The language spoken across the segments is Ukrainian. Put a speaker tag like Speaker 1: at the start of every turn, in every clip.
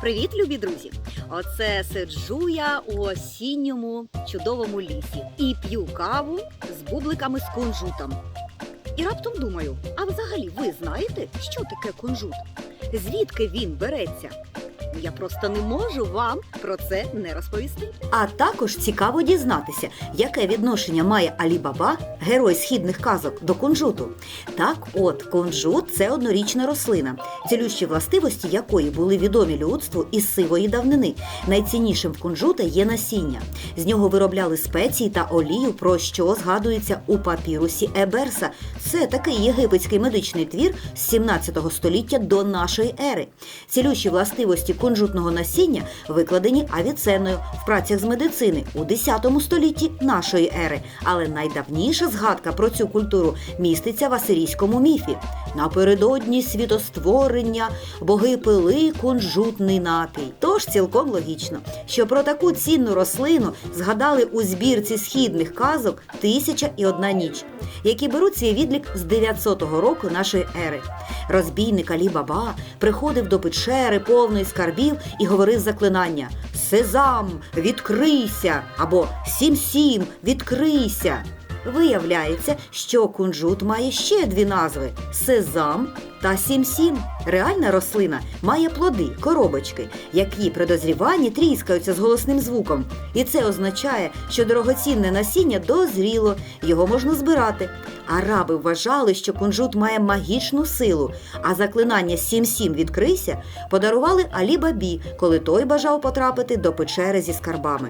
Speaker 1: Привіт, любі друзі! Оце сиджу я у осінньому чудовому лісі і п'ю каву з бубликами з кунжутом. І раптом думаю: а взагалі ви знаєте, що таке кунжут? Звідки він береться? Я просто не можу вам про це не розповісти.
Speaker 2: А також цікаво дізнатися, яке відношення має Алі Баба, герой східних казок, до кунжуту. Так, от кунжут це однорічна рослина, цілющі властивості якої були відомі людству із сивої давнини. Найціннішим в кунжута є насіння. З нього виробляли спеції та олію, про що згадується у папірусі Еберса. Це такий єгипетський медичний твір з 17 століття до нашої ери. Цілющі властивості кунжутного насіння викладені авіценою в працях з медицини у 10 столітті нашої ери. Але найдавніша згадка про цю культуру міститься в асирійському міфі. Напередодні світостворення боги пили кунжутний напій. Тож цілком логічно, що про таку цінну рослину згадали у збірці східних казок Тисяча і одна ніч, які беруть свій відлік з 900 року нашої ери. Розбійник Алі Баба приходив до печери повної скарбів і говорив заклинання Сезам, відкрийся! або Сім-сім, відкрийся. Виявляється, що кунжут має ще дві назви сезам та сім-сім. Реальна рослина має плоди, коробочки, які при дозріванні тріскаються з голосним звуком. І це означає, що дорогоцінне насіння дозріло, його можна збирати. Араби вважали, що кунжут має магічну силу, а заклинання сім-сім відкрийся подарували Алі Бабі, коли той бажав потрапити до печери зі скарбами.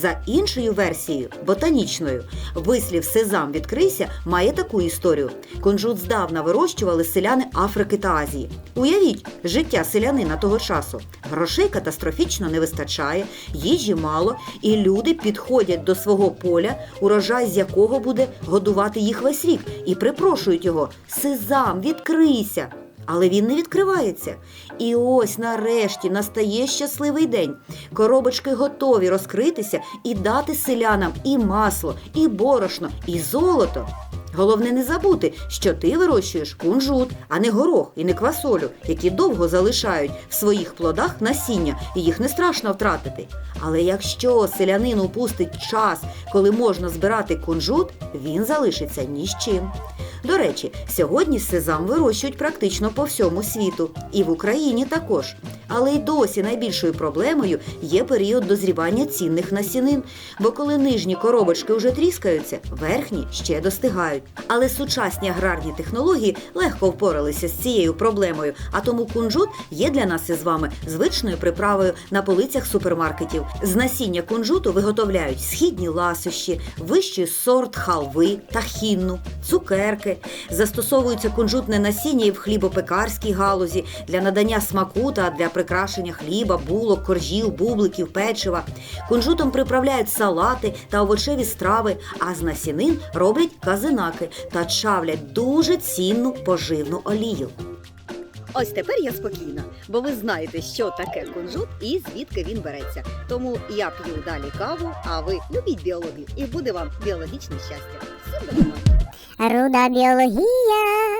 Speaker 2: За іншою версією, ботанічною, вислів сезам відкрийся має таку історію. Кунжут здавна вирощували селяни Африки та Азії. Уявіть, життя селянина того часу. Грошей катастрофічно не вистачає, їжі мало, і люди підходять до свого поля, урожай з якого буде годувати їх весь рік, і припрошують його: Сезам, відкрийся! Але він не відкривається. І ось нарешті настає щасливий день. Коробочки готові розкритися і дати селянам і масло, і борошно, і золото. Головне не забути, що ти вирощуєш кунжут, а не горох і не квасолю, які довго залишають в своїх плодах насіння, і їх не страшно втратити. Але якщо селянин упустить час, коли можна збирати кунжут, він залишиться ні з чим. До речі, сьогодні сезам вирощують практично по всьому світу, і в Україні також. Але й досі найбільшою проблемою є період дозрівання цінних насінин, бо коли нижні коробочки вже тріскаються, верхні ще достигають. Але сучасні аграрні технології легко впоралися з цією проблемою, а тому кунжут є для нас із вами звичною приправою на полицях супермаркетів. З насіння кунжуту виготовляють східні ласощі, вищий сорт халви, тахінну, цукерки. Застосовується кунжутне насіння і в хлібопекарській галузі для надання смаку та для прикрашення хліба, булок, коржів, бубликів, печива. Кунжутом приправляють салати та овочеві страви, а з насінин роблять казинаки та чавлять дуже цінну поживну олію.
Speaker 1: Ось тепер я спокійна, бо ви знаєте, що таке кунжут і звідки він береться. Тому я п'ю далі каву, а ви любіть біологію і буде вам біологічне щастя. Всім до!
Speaker 3: Руда біологія.